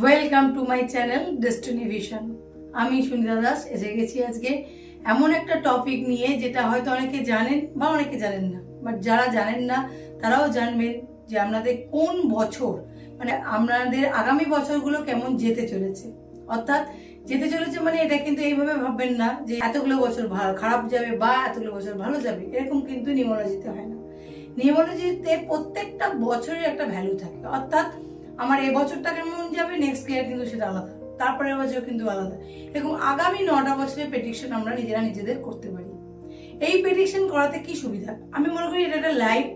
Welcome to my channel destiny vision আমি সুনিতা দাস, এসে গেছি আজকে এমন একটা টপিক নিয়ে যেটা হয়তো অনেকে জানেন বা অনেকে জানেন না বাট যারা জানেন না, তারাও জানবেন যে আপনাদের কোন বছর মানে আপনাদের আগামী বছরগুলো কেমন যেতে চলেছে। অর্থাৎ যেতে চলেছে মানে এটা কিন্তু এইভাবে ভাববেন না যে এতগুলো বছর ভালো খারাপ যাবে বা এতগুলো বছর ভালো যাবে, এরকম কিন্তু নিউমোলজিতে হয় না। নিউমোলজিতে প্রত্যেকটা বছরের একটা ভ্যালু থাকে। অর্থাৎ আমার এ বছরটা কেমন যাবে নেক্সট ইয়ার কিন্তু সেটা আলাদা। তারপরের বছর কিন্তু আলাদা। এরকম আগামী নটা বছরের প্রেডিকশন আমরা নিজেরা নিজেদের করতে পারি। এই প্রেডিকশন করাতে কি সুবিধা? আমি মনে করি এটা একটা লাইফ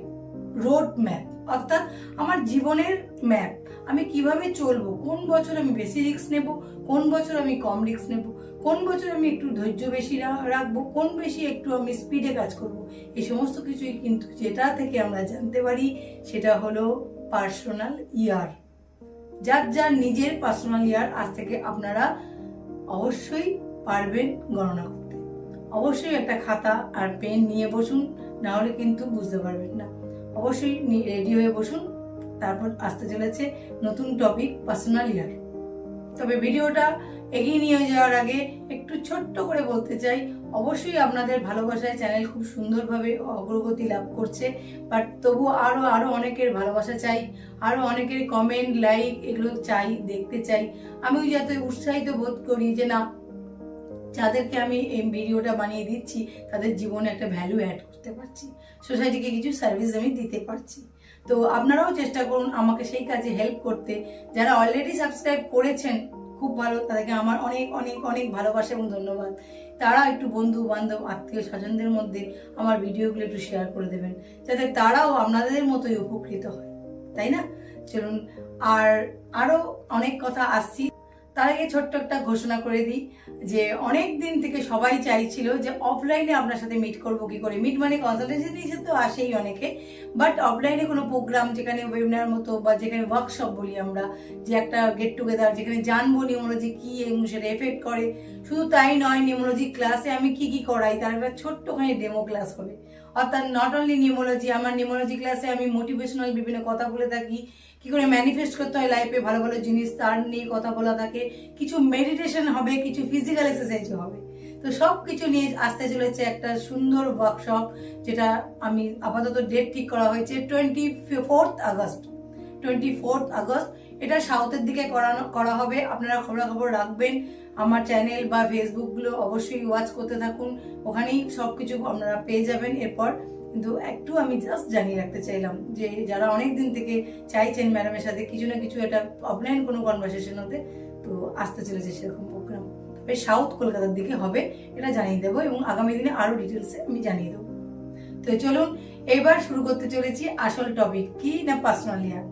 রোড ম্যাপ অর্থাৎ আমার জীবনের ম্যাপ আমি কীভাবে চলবো? কোন বছর আমি বেশি রিস্ক নেব? কোন বছর আমি কম রিস্ক নেব? কোন বছর আমি একটু ধৈর্য বেশি রাখব? কোন বেশি একটু আমি স্পিডে কাজ করব? এই সমস্ত কিছুই কিন্তু যেটা থেকে আমরা জানতে পারি, সেটা হলো পার্সোনাল ইয়ার যার যার নিজের পার্সোনাল ইয়ার আজ থেকে আপনারা অবশ্যই পারবেন গণনা করতে। অবশ্যই একটা খাতা আর পেন নিয়ে বসুন, না হলে কিন্তু বুঝতে পারবেন না। অবশ্যই রেডি হয়ে বসুন, তারপর আসতে চলেছে নতুন টপিক পার্সোনাল ইয়ার তবে ভিডিওটা এগিয়ে নিয়ে যাওয়ার আগে একটু ছোট্ট করে বলতে চাই, অবশ্যই আপনাদের ভালোবাসায় চ্যানেল খুব সুন্দরভাবে অগ্রগতি লাভ করছে, বাট তবু আরও আরও অনেকের ভালোবাসা চাই আরও অনেকের কমেন্ট লাইক এগুলো চাই, দেখতে চাই। আমিও যাতে উৎসাহিত বোধ করি যে না, যাদেরকে আমি এই ভিডিওটা বানিয়ে দিচ্ছি, তাদের জীবনে একটা ভ্যালু অ্যাড করতে পারছি। সোসাইটিকে কিছু সার্ভিস আমি দিতে পারছি। তো আপনারাও চেষ্টা করুন আমাকে সেই কাজে হেল্প করতে। যারা অলরেডি সাবস্ক্রাইব করেছেন, খুব ভালো, তাদেরকে আমার অনেক অনেক অনেক ভালোবাসা এবং ধন্যবাদ। তারা একটু বন্ধু, বান্ধব, আত্মীয় স্বজনদের মধ্যে আমার ভিডিওগুলো একটু শেয়ার করে দেবেন, যাতে তারাও আপনাদের মতোই উপকৃত হয়। তাই না? চলুন, আর আরও অনেক কথা আসছি। তার আগে ছোট্ট একটা ঘোষণা করে দিই যে অনেক দিন থেকে সবাই চাইছিল যে অফলাইনে আপনার সাথে মিট করব কি করে। মিট মানে কনসালটেন্সি তো আসেই অনেকে বাট অফলাইনে কোনো প্রোগ্রাম যেখানে ওয়েবিনার মতো বা যেখানে ওয়ার্কশপ বলি আমরা, যে একটা গেট টুগেদার যেখানে জানব নিউমোলজি কি সেটা এফেক্ট করে, শুধু তাই নয়, নিউমোলজি ক্লাসে আমি কি কি করাই, তার একটা ছোট্টখানি ডেমো ক্লাস হবে অর্থাৎ নট অনলি নিউমোলজি আমার নিউমোলজি ক্লাসে আমি মোটিভেশনাল বিভিন্ন কথা বলে থাকি, কি করে ম্যানিফেস্ট করতে হয় লাইফে ভালো ভালো জিনিস, তার নিয়ে কথা বলা থাকে, কিছু মেডিটেশন হবে, কিছু ফিজিক্যাল এক্সারসাইজও হবে। তো সব কিছু নিয়ে আসতে চলেছে একটা সুন্দর ওয়ার্কশপ যেটা আমি আপাতত ডেট ঠিক করা হয়েছে twenty fourth August. Twenty fourth August, এটা সাউথের দিকে করানো, করা হবে, আপনারা খবরাখবর রাখবেন। আমার চ্যানেল বা ফেসবুকগুলো অবশ্যই ওয়াচ করতে থাকুন। ওখানেই সব কিছু আপনারা পেয়ে যাবেন। এরপর কিন্তু একটু আমি জাস্ট জানিয়ে রাখতে চাইলাম যে, যারা অনেক দিন থেকে চাইছেন ম্যাডামের সাথে, কিছু না কিছু একটা অফলাইন কোনো কনভারসেশন হতে, তো আসতে চলেছে সেরকম প্রোগ্রাম তবে সাউথ কলকাতার দিকে হবে, এটা জানিয়ে দেবো এবং আগামী দিনে আরও ডিটেলসে আমি জানিয়ে দেবো। তো চলুন, এবার শুরু করতে চলেছি আসল টপিক কি না পার্সোনাল ইয়ার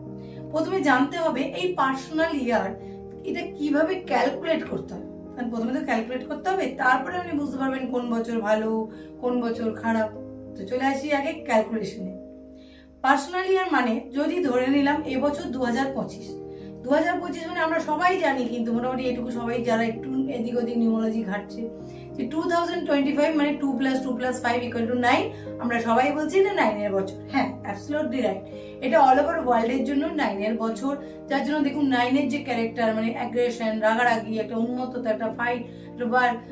প্রথমে জানতে হবে এই পার্সোনাল ইয়ার এটা কীভাবে ক্যালকুলেট করতে হবে কারণ প্রথমে তো ক্যালকুলেট করতে হবে, তারপরে আপনি বুঝতে পারবেন কোন বছর ভালো, কোন বছর খারাপ। তো চলে আসি আগে ক্যালকুলেশনে পার্সোনাল ইয়ার মানে যদি ধরে নিলাম এবছর দু হাজার পঁচিশ। দু হাজার পঁচিশ মানে আমরা সবাই জানি কিন্তু মোটামুটি এটুকু সবাই যারা একটু এদিক ওদিক নিউমোলজি ঘাটছে টু থাউজেন্ড টোয়েন্টি ফাইভ মানে two plus two plus five two nine আমরা সবাই বলছি নাইনের বছর। হ্যাঁ এটা অল ওভার ওয়ার্ল্ডের জন্য নাইনের বছর। যার জন্য দেখুন নাইনের যে ক্যারেক্টার মানে অ্যাগ্রেশন রাগারাগি, একটা একটা ফাইট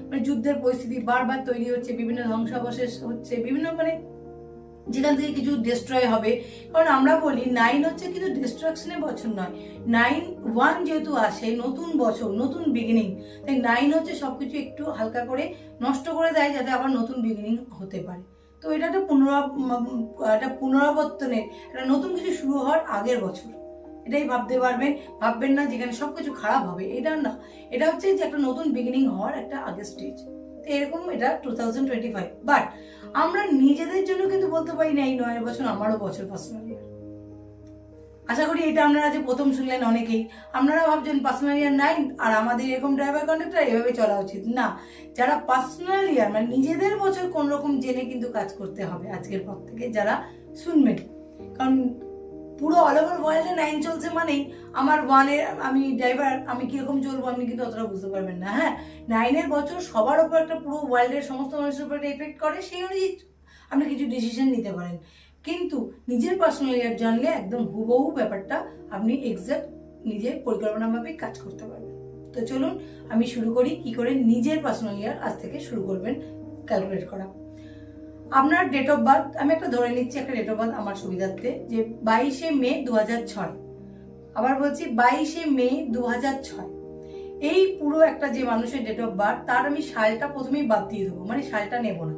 মানে যুদ্ধের পরিস্থিতি বারবার তৈরি হচ্ছে, বিভিন্ন ধ্বংসাবশেষ হচ্ছে, বিভিন্ন মানে যেখান থেকে কিছু ডিস্ট্রয় হবে। কারণ আমরা বলি নাইন হচ্ছে কিন্তু ডিস্ট্রাকশনের বছর নয়। নাইন ওয়ান যেহেতু আসে, নতুন বছর, নতুন বিগিনিং তাই নাইন হচ্ছে সব কিছু একটু হালকা করে নষ্ট করে দেয় যাতে আবার নতুন বিগিনিং হতে পারে। তো এটা একটা পুনরা একটা পুনরাবর্তনের, একটা নতুন কিছু শুরু হওয়ার আগের বছর। এটাই ভাবতে পারবেন, ভাববেন না যেখানে সব কিছু খারাপ হবে। এটা না, এটা হচ্ছে যে একটা নতুন বিগিনিং হওয়ার একটা আগের স্টেজ এরকম এটা two thousand twenty five but আমরা নিজেদের জন্য কিন্তু বলতে পারি না, এই নয় বছর আমারও বছর পার্সোনাল ইয়ার আশা করি এটা আপনারা যে প্রথম শুনলেন অনেকেই, আপনারা ভাবছেন পার্সোনাল ইয়ার নাইন আর আমাদের এরকম ড্রাইভার কন্ডাক্টর এভাবে চলা উচিত। না, যারা পার্সোনাল ইয়ার মানে নিজেদের বছর কোন রকম জেনে কিন্তু কাজ করতে হবে আজকের পর থেকে যারা শুনবেন। কারণ পুরো অল ওভার ওয়ার্ল্ডে নাইন চলছে মানেই আমার ওয়ানের আমি ড্রাইভার আমি কীরকম চলবো আপনি কিন্তু অতটা বুঝতে পারবেন না। হ্যাঁ নাইনের বছর সবার উপর একটা পুরো ওয়ার্ল্ডের সমস্ত মানুষের উপর একটা এফেক্ট করে, সেই অনুযায়ী আপনি কিছু ডিসিশন নিতে পারেন। কিন্তু নিজের পার্সোনাল ইয়ার জানলে একদম হুবহু ব্যাপারটা আপনি এক্সাক্ট নিজের পরিকল্পনা মাফিক কাজ করতে পারবেন। তো চলুন আমি শুরু করি, কি করে নিজের পার্সোনাল ইয়ার আজ থেকে শুরু করবেন ক্যালকুলেট করা। আপনার ডেট অফ বার্থ আমি একটা ধরে নিচ্ছি একটা ডেট অফ বার্থ আমার সুবিধার্থে, যে বাইশে মে দু ছয়। আবার বলছি বাইশে মে দু ছয়। এই পুরো একটা যে মানুষের ডেট অফ বার্থ তার আমি সালটা প্রথমেই বাদ দিয়ে দেবো মানে সালটা নেব না।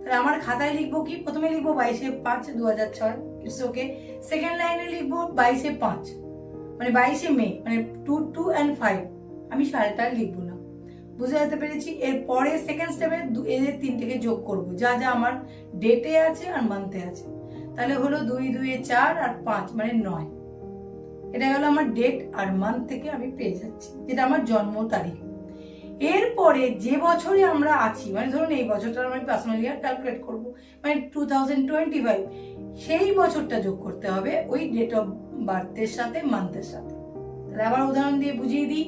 তাহলে আমার খাতায় লিখব কি? প্রথমে লিখব বাইশে পাঁচ দু হাজার ছয় ইটস ওকে সেকেন্ড লাইনে লিখব বাইশে পাঁচ মানে বাইশে মে মানে টু টু অ্যান্ড ফাইভ আমি সালটা লিখব না বুঝে যেতে পেরেছি। এর পরে সেকেন্ড স্টেপে এদের তিনটেকে যোগ করব। যা যা আমার ডেটে আছে আর মান্থে আছে। তাহলে হলো দুই দুই চার আর পাঁচ মানে নয়। এটা গেল আমার ডেট আর মান্থ থেকে আমি পেয়ে যাচ্ছি, যেটা আমার জন্ম তারিখ। এরপরে যে বছরে আমরা আছি মানে ধরুন এই বছরটা আমি পার্সোনাল ইয়ার ক্যালকুলেট করব মানে টু থাউজেন্ড টোয়েন্টি ফাইভ সেই বছরটা যোগ করতে হবে ওই ডেট অফ বার্থের সাথে মান্থের সাথে। তাহলে আবার উদাহরণ দিয়ে বুঝিয়ে দিই।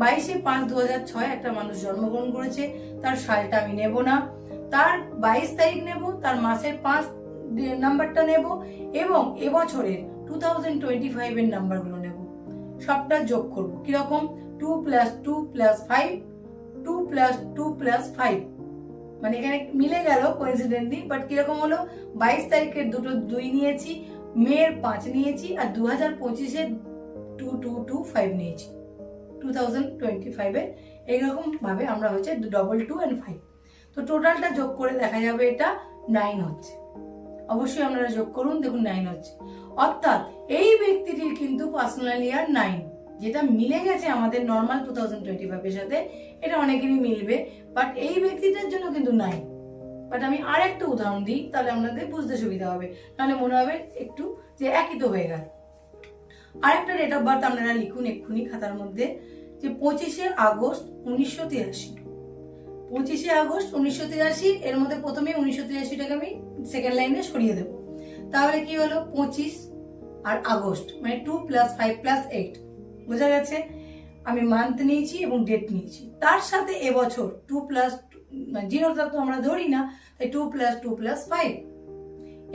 বাইশে পাঁচ দু হাজার ছয় একটা মানুষ জন্মগ্রহণ করেছে, তার সালটা আমি নেব না। তার বাইশ তারিখ নেব, তার মাসের পাঁচ নাম্বারটা নেব এবং এবছরের টু থাউজেন্ড টোয়েন্টি ফাইভের নাম্বারগুলো নেব। সবটা যোগ করব। কীরকম? Two plus two plus five two plus two plus five মানে এখানে মিলে গেল কোইন্সিডেন্টলি বাট কীরকম হলো? বাইশ তারিখের দুটো দুই নিয়েছি, মেয়ের পাঁচ নিয়েছি, আর দু হাজার পঁচিশের টু টু টু ফাইভ নিয়েছি। টু থাউজেন্ড টোয়েন্টি ফাইভে এইরকম ভাবে আমরা হচ্ছে ডবল টু অ্যান্ড ফাইভ তো টোটালটা যোগ করে দেখা যাবে এটা নাইন হচ্ছে। অবশ্যই আপনারা যোগ করুন, দেখুন নাইন হচ্ছে। অর্থাৎ এই ব্যক্তিটির কিন্তু পার্সোনাল ইয়ার নাইন যেটা মিলে গেছে আমাদের নর্মাল টু থাউজেন্ড টোয়েন্টি ফাইভের সাথে, এটা অনেকেরই মিলবে বাট এই ব্যক্তিটার জন্য কিন্তু নাইন বাট আমি আর একটা উদাহরণ দিই, তাহলে আপনাদের বুঝতে সুবিধা হবে। তাহলে মনে হবে একটু যে একই তো হয়ে গেল। আরেকটা ডেট অফ বার্থ আপনারা লিখুন এক্ষুনি খাতার মধ্যে, যে পঁচিশে আগস্ট উনিশশো তিরাশি। পঁচিশে আগস্ট উনিশশো তিরাশি, এর মধ্যে প্রথমে উনিশশো তিরাশিটাকে আমি সেকেন্ড লাইনে সরিয়ে দেবো। তাহলে কি হলো? পঁচিশ আর আগস্ট মানে two plus five plus eight বোঝা গেছে? আমি মান্থ নিয়েছি এবং ডেট নিয়েছি। তার সাথে এবছর টু প্লাস জিরোটা তো আমরা ধরি না, তাই two plus two plus five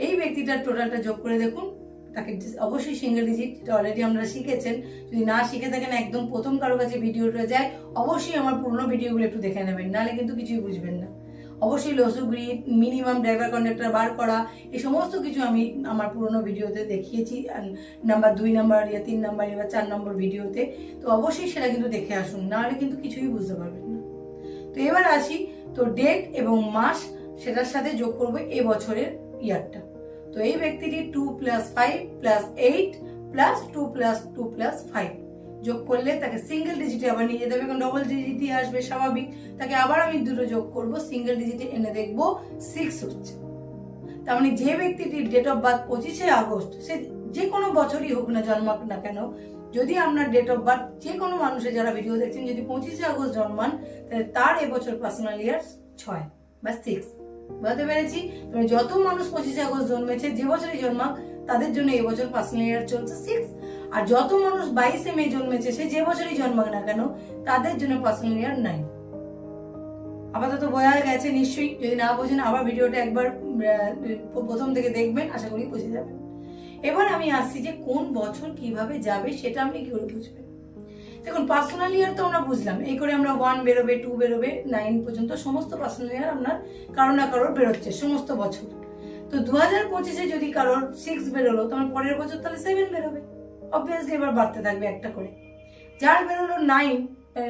এই ব্যক্তিটার টোটালটা যোগ করে দেখুন তাকে অবশ্যই সিঙ্গেল ডিজিট যেটা অলরেডি আপনারা শিখেছেন। যদি না শিখে থাকেন, একদম প্রথম কারও কাছে ভিডিওটা যায়, অবশ্যই আমার পুরোনো ভিডিওগুলো একটু দেখে নেবেন, নাহলে কিন্তু কিছুই বুঝবেন না। অবশ্যই লসুগ্রি মিনিমাম ড্রাইভার কন্ডাক্টর বার করা, এই সমস্ত কিছু আমি আমার পুরোনো ভিডিওতে দেখিয়েছি নাম্বার দুই নাম্বার ইয়া, তিন নাম্বার এবার চার নম্বর ভিডিওতে। তো অবশ্যই সেটা কিন্তু দেখে আসুন, নাহলে কিন্তু কিছুই বুঝতে পারবেন না। তো এবার আসি, তো ডেট এবং মাস, সেটার সাথে যোগ করব এ বছরের ইয়ারটা। তো এই ব্যক্তিটি two plus five plus eight plus two plus two plus five যোগ করলে তাকে সিঙ্গেল ডিজিটে আবার নিয়ে যেতে হবে, কারণ ডবল ডিজিটই আসবে স্বাভাবিক। তাকে আবার আমি দুটো যোগ করব সিঙ্গেল ডিজিটে এনে দেখব সিক্স হচ্ছে। তার মানে যে ব্যক্তিটির ডেট অফ বার্থ পঁচিশে আগস্ট, সে যে কোনো বছরই হোক না, জন্মাক না কেন, যদি আপনার ডেট অফ বার্থ যে কোনো মানুষের যারা ভিডিও দেখছেন, যদি পঁচিশে আগস্ট জন্মান, তাহলে তার এবছর পার্সোনাল ইয়ার ছয় বা সিক্স বুঝতে পেরেছি? তবে যত মানুষ পঁচিশে আগস্ট জন্মেছে, যে বছরই জন্মাক, তাদের জন্য এবছর পার্সোনাল ইয়ার চলছে সিক্স আর যত মানুষ বাইশে মে জন্মেছে, সে যে বছরই জন্মাক না কেন, তাদের জন্য পার্সোনাল ইয়ার নাইন আপাতত বোঝা গেছে নিশ্চয়ই, যদি না বোঝেন, আবার ভিডিওটা একবার প্রথম থেকে দেখবেন, আশা করি বুঝে যাবেন। এবার আমি আসছি যে কোন বছর কীভাবে যাবে, সেটা আপনি কি করে বুঝবেন? দেখুন পার্সোনাল ইয়ার তো আমরা বুঝলাম। এই করে আমরা ওয়ান বেরোবে টু বেরোবে নাইন পর্যন্ত সমস্ত পার্সোনাল ইয়ার আপনার কারও না কারোর বেরোচ্ছে, সমস্ত বছর। তো দু হাজার পঁচিশে যদি কারোর সিক্স বেরোলো তোমার পরের বছর তাহলে সেভেন বেরোবে। অবভিয়াসলি এবার বাড়তে থাকবে একটা করে। যার বেরোলো নাইন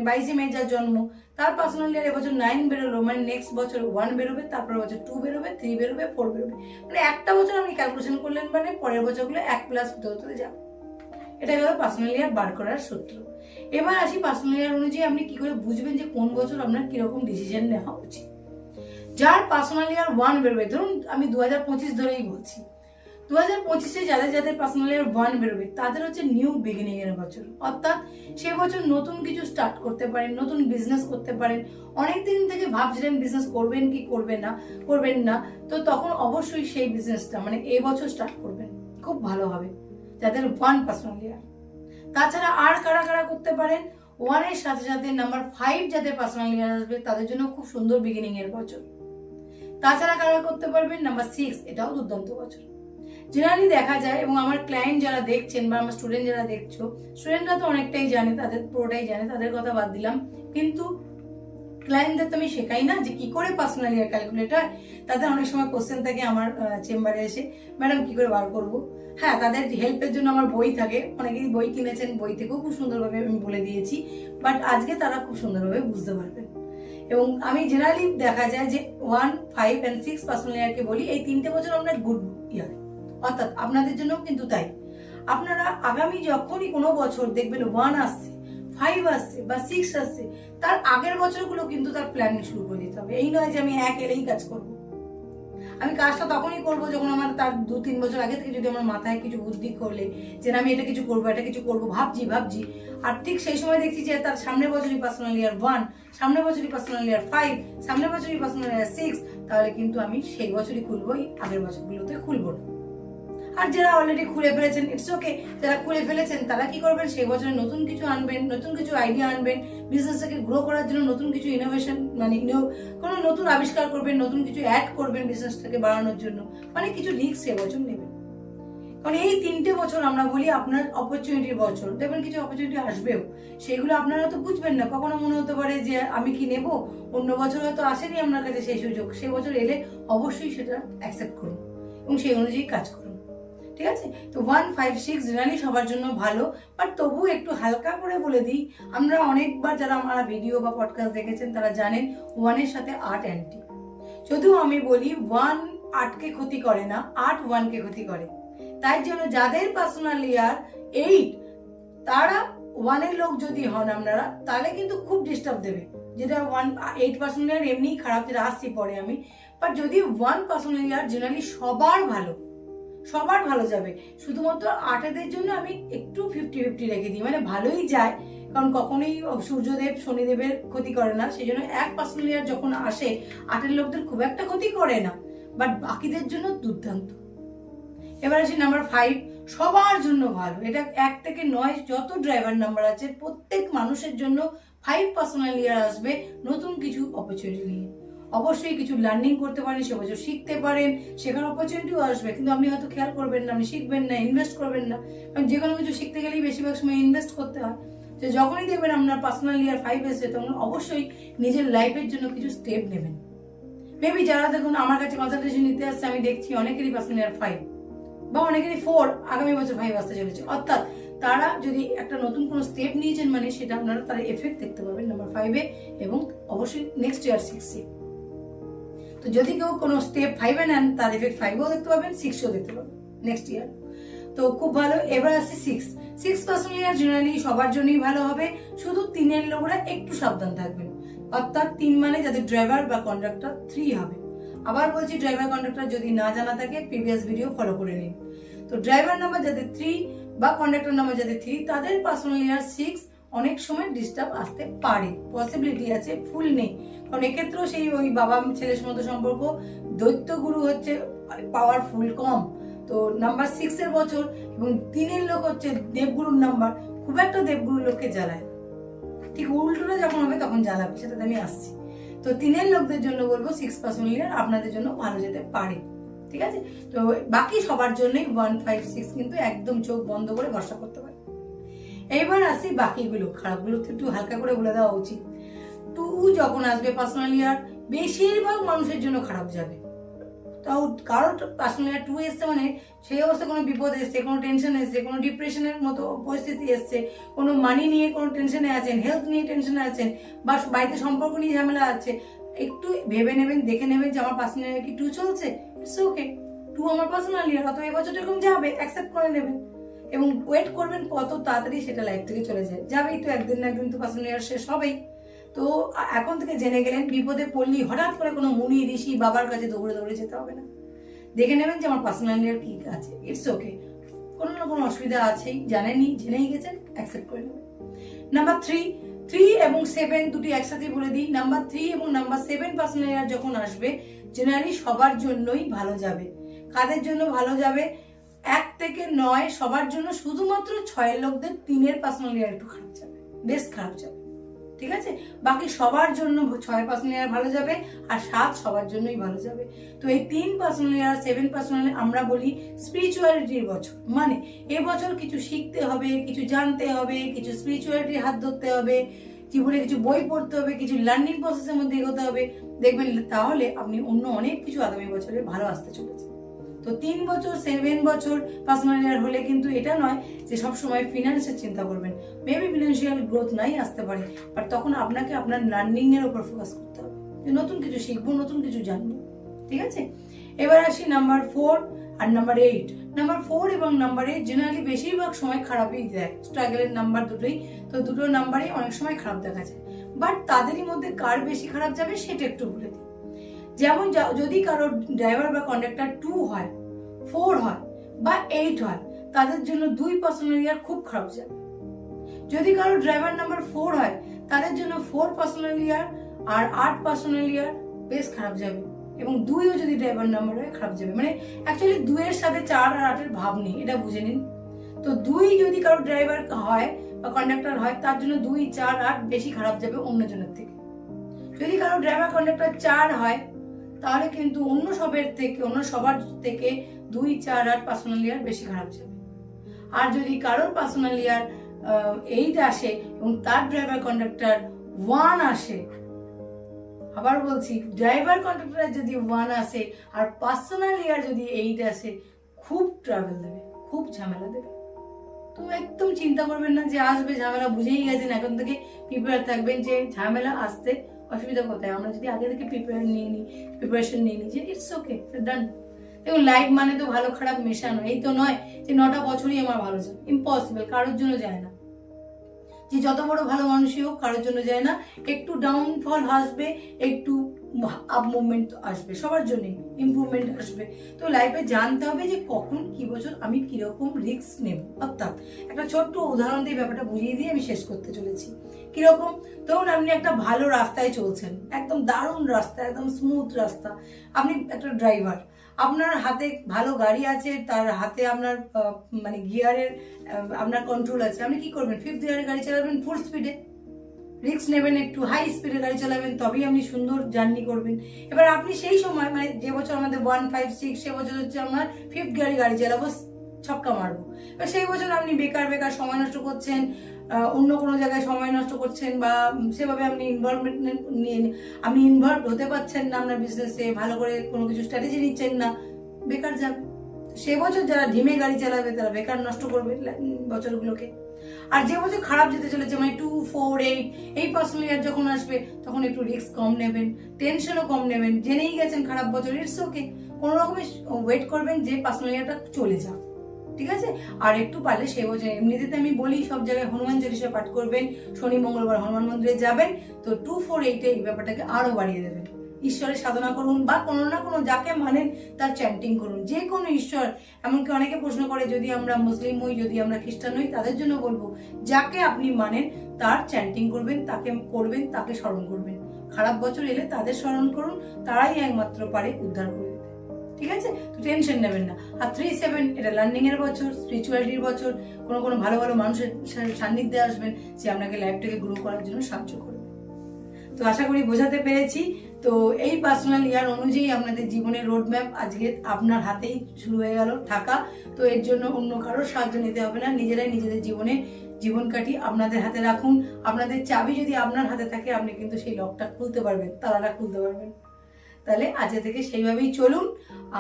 বাইশে মে যার জন্ম, তার পার্সোনাল ইয়ার এবছর নাইন বেরোলো মানে নেক্সট বছর ওয়ান বেরোবে তারপর বছর টু বেরোবে থ্রি বেরোবে ফোর বেরোবে। মানে একটা বছর আপনি ক্যালকুলেশন করলেন মানে পরের বছরগুলো এক প্লাস হতে হতে যাবে এটা গেল পার্সোনাল ইয়ার বার করার সূত্র। এবার আসি পার্সোনাল ইয়ার অনুযায়ী আপনি কি করে বুঝবেন যে কোন বছর আপনার কীরকম ডিসিশন নেওয়া উচিত? যার পার্সোনাল ইয়ার ওয়ান বেরোবে, ধরুন আমি দু হাজার পঁচিশ ধরেই বলছি দু হাজার পঁচিশে যাদের যাদের পার্সোনাল ইয়ার ওয়ান বেরোবে, তাদের হচ্ছে নিউ বিগিনিং এর বছর। অর্থাৎ সে বছর নতুন কিছু স্টার্ট করতে পারেন, নতুন বিজনেস করতে পারেন। অনেক দিন থেকে ভাবছিলেন বিজনেস করবেন কি করবেন না করবেন না। তো তখন অবশ্যই সেই বিজনেসটা মানে এই বছর স্টার্ট করবেন। খুব ভালো হবে, যাদের ওয়ান পার্সোনাল ইয়ার তাছাড়া আর কারা কারা করতে পারেন? ওয়ানের সাথে সাথে নাম্বার ফাইভ যাদের পার্সোনাল ইয়ার আসবে, তাদের জন্য খুব সুন্দর বিগিনিং এর বছর। তাছাড়া কারা করতে পারবেন? নাম্বার সিক্স এটাও দুর্দান্ত বছর। জেনারেলি দেখা যায়, এবং আমার ক্লায়েন্ট যারা দেখছেন বা আমার স্টুডেন্ট যারা দেখছ স্টুডেন্টরা তো অনেকটাই জানে, তাদের পুরোটাই জানে, তাদের কথা বাদ দিলাম। কিন্তু ক্লায়েন্টদের তো আমি শেখাই না যে কি করে পার্সোনাল ইয়ার ক্যালকুলেটর তাদের অনেক সময় কোশ্চেন থাকে আমার চেম্বারে এসে, ম্যাডাম, কি করে বার করব? হ্যাঁ তাদের হেল্পের জন্য আমার বই থাকে। অনেকেই বই কিনেছেন, বই থেকেও খুব সুন্দরভাবে আমি বলে দিয়েছি বাট আজকে তারা খুব সুন্দরভাবে বুঝতে পারবেন এবং আমি জেনারেলি দেখা যায় যে one five and six personal ইয়ারকে বলি, এই তিনটে বছর আপনার গুড ইয়ার অর্থাৎ আপনাদের জন্যও কিন্তু তাই। আপনারা আগামী যখনই কোনো বছর দেখবেন ওয়ান আসছে ফাইভ আসছে বা সিক্স আসছে, তার আগের বছরগুলো কিন্তু তার প্ল্যানিং শুরু করে দিতে হবে। এই নয় যে আমি এক এলেই কাজ করব। আমি কাজটা তখনই করব যখন আমার তার দু তিন বছর আগে থেকে যদি আমার মাথায় কিছু বুদ্ধি করলে যে না, আমি এটা কিছু করব, এটা কিছু করব, ভাবছি ভাবছি। আর ঠিক সেই সময় দেখছি যে তার সামনের বছরই পার্সোনাল ইয়ার ওয়ান সামনের বছরই পার্সোনাল ইয়ার ফাইভ সামনের বছরই পার্সোনাল ইয়ার সিক্স তাহলে কিন্তু আমি সেই বছরই খুলবোই আগের বছরগুলোতে খুলবো না। আর যারা অলরেডি খুলে ফেলেছেন ইটস ওকে যারা খুলে ফেলেছেন, তারা কি করবেন? সেই বছরে নতুন কিছু আনবেন, নতুন কিছু আইডিয়া আনবেন বিজনেসটাকে গ্রো করার জন্য নতুন কিছু ইনোভেশন মানে কোনো নতুন আবিষ্কার করবেন, নতুন কিছু অ্যাড করবেন বিজনেসটাকে বাড়ানোর জন্য। মানে কিছু রিস্ক সে বছর নেবেন। কারণ এই তিনটে বছর আমরা বলি আপনার অপরচুনিটির বছর। দেখবেন কিছু অপরচুনিটি আসবেও। সেগুলো আপনারা তো বুঝবেন না। কখনো মনে হতে পারে যে আমি কি নেব? অন্য বছর হয়তো আসেনি আপনার কাছে সেই সুযোগ। সে বছর এলে অবশ্যই সেটা অ্যাকসেপ্ট করুন। এবং সেই অনুযায়ী কাজ করুন। ঠিক আছে? তো ওয়ান ফাইভ সিক্স জেনারেলি সবার জন্য ভালো। বাট তবু একটু হালকা করে বলে দিই, আমরা অনেকবার যারা আমার ভিডিও বা পডকাস্ট দেখেছেন, তারা জানেন ওয়ানের সাথে আট অ্যান্টি যদিও আমি বলি ওয়ান আটকে ক্ষতি করে না আট ওয়ানকে ক্ষতি করে। তাই জন্য যাদের পার্সোনাল ইয়ার এইট তারা ওয়ানের লোক যদি হন আপনারা, তাহলে কিন্তু খুব ডিস্টার্ব দেবে। যেটা ওয়ান এইট পার্সোনাল ইয়ার এমনিই খারাপ, যেটা আসছি পরে আমি। বাট যদি ওয়ান পার্সোনাল ইয়ার জেনারেলি সবার ভালো সবার ভালো যাবে। শুধুমাত্র আটেদের জন্য আমি একটু ফিফটি ফিফটি রেখে দিই। মানে ভালোই যায়, কারণ কখনোই সূর্যদেব, শনিদেবের ক্ষতি করে না। সেই জন্য এক পার্সোনাল ইয়ার যখন আসে, আটের লোকদের খুব একটা ক্ষতি করে না। বাট বাকিদের জন্য দুর্দান্ত। এবার আসি নাম্বার ফাইভ সবার জন্য ভালো। এটা এক থেকে নয় যত ড্রাইভার নাম্বার আছে, প্রত্যেক মানুষের জন্য ফাইভ পার্সোনাল ইয়ার আসবে নতুন কিছু অপরচুনিটি নিয়ে। অবশ্যই কিছু লার্নিং করতে পারেন, সে বছর শিখতে পারেন, শেখার অপরচুনিটিও আসবে। কিন্তু আপনি হয়তো খেয়াল করবেন না, আপনি শিখবেন না ইনভেস্ট করবেন না। কারণ যে কোনো কিছু শিখতে গেলেই বেশিরভাগ সময় ইনভেস্ট করতে হয়। তো যখনই দেখবেন আপনার পার্সোনাল ইয়ার ফাইভ এসে তখন অবশ্যই নিজের লাইফের জন্য কিছু স্টেপ নেবেন। মেবি যারা দেখুন আমার কাছে কনসালটেশন নিতে আসছে, আমি দেখছি অনেকেরই পার্সোনাল ইয়ার ফাইভ বা অনেকেরই ফোর আগামী বছর ফাইভ আসতে চলেছে। অর্থাৎ তারা যদি একটা নতুন কোনো স্টেপ নিয়েছেন মানে সেটা আপনারা তার এফেক্ট দেখতে পাবেন নাম্বার ফাইভে এবং অবশ্যই নেক্সট ইয়ার সিক্সে তো যদি কেউ কোনো স্টেপ ফাইভে নেন, তার এফেক্ট ফাইভেও দেখতে পাবেন সিক্সও দেখতে পাবেন নেক্সট ইয়ার তো খুব ভালো, এবার আসছে six six percent year generally সবার জন্যই ভালো হবে, শুধু তিনের লোকরা একটু সাবধান থাকবেন। অর্থাৎ তিন মানে যাদের ড্রাইভার বা কন্ডাক্টর থ্রি হবে। আবার বলছি ড্রাইভার কন্ডাক্টর যদি না জানা থাকে প্রিভিয়াস ভিডিও ফলো করে নিন। তো ড্রাইভার নাম্বার যাদের থ্রি বা কন্ডাক্টর নাম্বার যাদের থ্রি তাদের পার্সোনাল ইয়ার সিক্স অনেক সময় ডিস্টার্ব আসতে পারে। পসিবিলিটি আছে ফুল নেই। কারণ এক্ষেত্রেও সেই ওই বাবা ছেলের মতো সম্পর্ক, দৈত্য গুরু হচ্ছে পাওয়ারফুল কম। তো নাম্বার সিক্স এর বছর এবং তিনের লোক হচ্ছে দেবগুরুর নাম্বার খুব একটা দেবগুরুর লোককে জ্বালায় ঠিক উল্টোটা যখন হবে তখন জ্বালাবে, সেটাতে আমি আসছি। তো তিনের লোকদের জন্য বলব সিক্স পার্সেন্ট ইয়ার আপনাদের জন্য ভালো যেতে পারে। ঠিক আছে? তো বাকি সবার জন্যই ওয়ান ফাইভ সিক্স কিন্তু একদম চোখ বন্ধ করে ভরসা করতে পারে। এইবার আসি বাকিগুলো খারাপগুলো তো একটু হালকা করে বলে দেওয়া উচিত। টু যখন আসবে পার্সোনাল ইয়ার বেশিরভাগ মানুষের জন্য খারাপ যাবে। তাও কারোর পার্সোনাল ইয়ার টু এসছে মানে সেই অবস্থায় কোনো বিপদ এসছে, কোনো টেনশন এসছে, কোনো ডিপ্রেশনের মতো পরিস্থিতি এসছে, কোনো মানি নিয়ে কোনো টেনশনে আছেন হেলথ নিয়ে টেনশনে আছেন, বা বাড়িতে সম্পর্ক নিয়ে ঝামেলা আছে, একটু ভেবে নেবেন, দেখে নেবেন যে আমার পার্সোনাল ইয়ার কি টু চলছে ইটস ওকে টু আমার পার্সোনাল ইয়ার অত এবছর এরকম যাবে অ্যাকসেপ্ট করে নেবেন। এবং ওয়েট করবেন কত তাড়াতাড়ি সেটা লাইফ থেকে চলে যায়। যাবেই তো, একদিন না একদিন তো পার্সোনাল ইয়ার শেষ হবেই। তো এখন থেকে জেনে গেলেন, বিপদে পড়লি হঠাৎ করে কোনো মুনি, ঋষি, বাবার কাছে দৌড়ে দৌড়ে যেতে হবে না। দেখে নেবেন যে আমার পার্সোনাল ইয়ার কী আছে। ইটস ওকে কোনো না কোনো অসুবিধা আছেই, জানেনই, জেনেই গেছেন অ্যাকসেপ্ট করে নেবেন। নাম্বার থ্রি থ্রি এবং সেভেন দুটি একসাথে বলে দিই। নাম্বার থ্রি এবং নাম্বার সেভেন পার্সোনাল ইয়ার যখন আসবে জেনারেলি সবার জন্যই ভালো যাবে। কাদের জন্য ভালো যাবে? এক থেকে নয় সবার জন্য শুধুমাত্র ছয়ের লোকদের তিনের পার্সোনাল ইয়ার একটু খারাপ যাবে বেশ খারাপ যাবে ঠিক আছে? বাকি সবার জন্য ছয় পার্সেন্ট লেয়ার ভালো যাবে আর সাত সবার জন্যই ভালো যাবে। তো এই তিন পার্সেন্ট লেয়ার সেভেন পার্সেন্ট আমরা বলি স্পিরিচুয়ালিটির বছর। মানে এবছর কিছু শিখতে হবে, কিছু জানতে হবে, কিছু স্পিরিচুয়ালিটির হাত ধরতে হবে, জীবনে কিছু বই পড়তে হবে, কিছু লার্নিং প্রসেসের মধ্যে এগোতে হবে। দেখবেন তাহলে আপনি অন্য অনেক কিছু আগামী বছরে ভালো আসতে চলেছে। তো তিন বছর সেভেন বছর পার্সোনাল ইয়ার হলে কিন্তু এটা নয় যে সবসময় ফিনান্সের চিন্তা করবেন। মেবি ফিনান্সিয়াল গ্রোথ নাই আসতে পারে বাট তখন আপনাকে আপনার লার্নিং এর উপর ফোকাস করতে হবে। যে নতুন কিছু শিখব, নতুন কিছু জানব, ঠিক আছে? এবার আসি নাম্বার ফোর আর নাম্বার এইট নাম্বার ফোর এবং নাম্বার এইট জেনারেলি বেশিরভাগ সময় খারাপই দেয়। স্ট্রাগলের নাম্বার দুটোই, তো দুটো নাম্বারই অনেক সময় খারাপ দেখা যায়। বাট তাদেরই মধ্যে কার বেশি খারাপ যাবে সেটা একটু বলে দিই। যেমন যদি কারোর ড্রাইভার বা কন্ডাক্টর টু হয় ফোর হয়, বা এইট হয়, তাদের জন্য দুই পার্সোনাল ইয়ার খুব খারাপ যাবে। যদি কারোর ড্রাইভার নাম্বার ফোর হয়, তাদের জন্য ফোর পার্সোনাল ইয়ার আর আট পার্সোনাল ইয়ার বেশ খারাপ যাবে এবং দুইও যদি ড্রাইভার নাম্বার হয়, খারাপ যাবে। মানে অ্যাকচুয়ালি দুইয়ের সাথে চার আর আটের ভাব নেই, এটা বুঝে নিন। তো দুই যদি কারও ড্রাইভার হয় বা কন্ডাক্টর হয়, তার জন্য দুই, চার, আট বেশি খারাপ যাবে অন্যজনের থেকে। যদি কারও ড্রাইভার কন্ডাক্টর চার হয় তাহলে কিন্তু অন্য সবের থেকে, অন্য সবার থেকে দুই, চার আট পার্সোনাল ইয়ার বেশি খারাপ যাবে। আর যদি কারোর পার্সোনাল ইয়ার এইট আসে এবং তার ড্রাইভার কন্ডাক্টর ওয়ান আসে, আবার বলছি ড্রাইভার কন্ডাক্টর যদি ওয়ান আসে আর পার্সোনাল ইয়ার যদি এইট আসে, খুব ট্রাভেল দেবে, খুব ঝামেলা দেবে। তো একদম চিন্তা করবেন না যে আসবে, ঝামেলা বুঝেই গেছেন, এখন থেকে প্রিপেয়ার থাকবেন যে ঝামেলা আসতে অসুবিধা কোথায়? আমরা যদি আগে থেকে প্রিপেয়ার নিয়ে নিই প্রিপারেশন নিয়ে নিই যে ইটস ওকে ডান দেখুন লাইফ মানে তো ভালো খারাপ মেশানো, এই তো নয় যে নটা বছরই আমার ভালো যাবে। ইম্পসিবল কারোর জন্য যায় না। যে যত বড় ভালো মানুষই হোক, কারোর জন্য যায় না। একটু ডাউনফল আসবে, একটু আপ মুভমেন্ট আসবে, সবার জন্যই ইম্প্রুভমেন্ট আসবে। তো লাইফে জানতে হবে যে কখন কি বছর আমি কীরকম রিস্ক নেব। অর্থাৎ একটা ছোট্ট উদাহরণ দিয়ে ব্যাপারটা বুঝিয়ে দিয়ে আমি শেষ করতে চলেছি। কীরকম? ধরুন আপনি একটা ভালো রাস্তায় চলছেন, একদম দারুণ রাস্তা, একদম স্মুথ রাস্তা। আপনি একটা ড্রাইভার আপনার হাতে ভালো গাড়ি আছে, তার হাতে আপনার মানে গিয়ারের আপনার কন্ট্রোল আছে, আপনি কি করবেন? ফিফথ গিয়ারের গাড়ি চালাবেন ফুল স্পিডে রিস্ক নেবেন একটু হাই স্পিডে গাড়ি চালাবেন, তবেই আপনি সুন্দর জার্নি করবেন। এবার আপনি সেই সময় মানে যে বছর আমাদের ওয়ান ফাইভ সিক্স সে বছর হচ্ছে আমার ফিফথ গিয়ারে গাড়ি চালাবো, ছক্কা মারবো। এবার সেই বছর আপনি বেকার বেকার, সময় নষ্ট করছেন অন্য কোনো জায়গায় সময় নষ্ট করছেন বা সেভাবে আপনি ইনভলভমেন্ট নিয়ে আপনি ইনভলভ হতে পারছেন না আপনার বিজনেসে ভালো করে কোনো কিছু স্ট্র্যাটেজি নিচ্ছেন না, বেকার যাবে সে বছর যারা ধিমে গাড়ি চালাবে, তারা বেকার নষ্ট করবে বছরগুলোকে। আর যে বছর খারাপ যেতে চলেছে মানে টু ফোর এইট এই পার্সোনাল ইয়ার যখন আসবে, তখন একটু রিস্ক কম নেবেন টেনশনও কম নেবেন। জেনেই গেছেন খারাপ বছর ইটস ওকে কোনো রকমে ওয়েট করবেন যে পার্সোনাল ইয়ারটা চলে যাক। ঠিক আছে? আর একটু পারলে সেই বছর এমনিতে আমি বলি, সব জায়গায় হনুমান চালিশা পাঠ করবেন, শনি, মঙ্গলবার হনুমান মন্দিরে যাবেন, তো টু ফোর এইটে এই ব্যাপারটাকে আরও বাড়িয়ে দেবেন। ঈশ্বরের সাধনা করুন বা কোনো না কোনো যাকে মানেন, তার চ্যান্টিং করুন। যে কোনো ঈশ্বর, এমনকি অনেকে প্রশ্ন করে, যদি আমরা মুসলিম হই, যদি আমরা খ্রিস্টান হই, তাদের জন্য বলব, যাকে আপনি মানেন, তার চ্যান্টিং করবেন, তাকে করবেন, তাকে স্মরণ করবেন। খারাপ বছর এলে তাদের স্মরণ করুন, তারাই একমাত্র পারে উদ্ধার করে। দিতে ঠিক আছে? টেনশন নেবেন না। আর থ্রি সেভেন এটা লার্নিংয়ের বছর স্পিরিচুয়ালিটির বছর, কোনো কোনো ভালো ভালো মানুষের সান্নিধ্যে আসবেন, যে আপনাকে লাইফটাকে গ্রো করার জন্য সাহায্য করবে। তো আশা করি বোঝাতে পেরেছি। তো এই পার্সোনাল ইয়ার অনুযায়ী আপনাদের জীবনের রোড ম্যাপ আজকে আপনার হাতেই শুরু হয়ে গেল, থাকা। তো এর জন্য অন্য কারোর সাহায্য নিতে হবে না। নিজেরাই নিজেদের জীবনে জীবন কাটি আপনাদের হাতে রাখুন। আপনাদের চাবি যদি আপনার হাতে থাকে, আপনি কিন্তু সেই লকটা খুলতে পারবেন, তালাটা খুলতে পারবেন। তাহলে আজকে থেকে সেইভাবেই চলুন।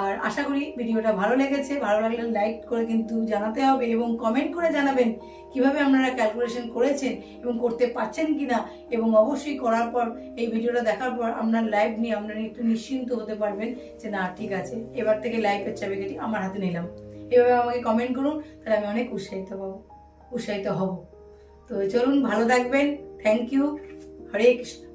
আর আশা করি ভিডিওটা ভালো লেগেছে। ভালো লাগলে লাইক করে কিন্তু জানাতে হবে এবং কমেন্ট করে জানাবেন কীভাবে আপনারা ক্যালকুলেশন করেছেন এবং করতে পারছেন কিনা। এবং অবশ্যই করার পর, এই ভিডিওটা দেখার পর আপনার লাইভ নিয়ে আপনারা একটু নিশ্চিন্ত হতে পারবেন যে না, ঠিক আছে, এবার থেকে লাইভের চাবিকাঠি আমার হাতে নিলাম। এভাবে আমাকে কমেন্ট করুন, তাহলে আমি অনেক উৎসাহিত পাবো, উৎসাহিত হব। তো চলুন, ভালো থাকবেন। Thank you Hare Krishna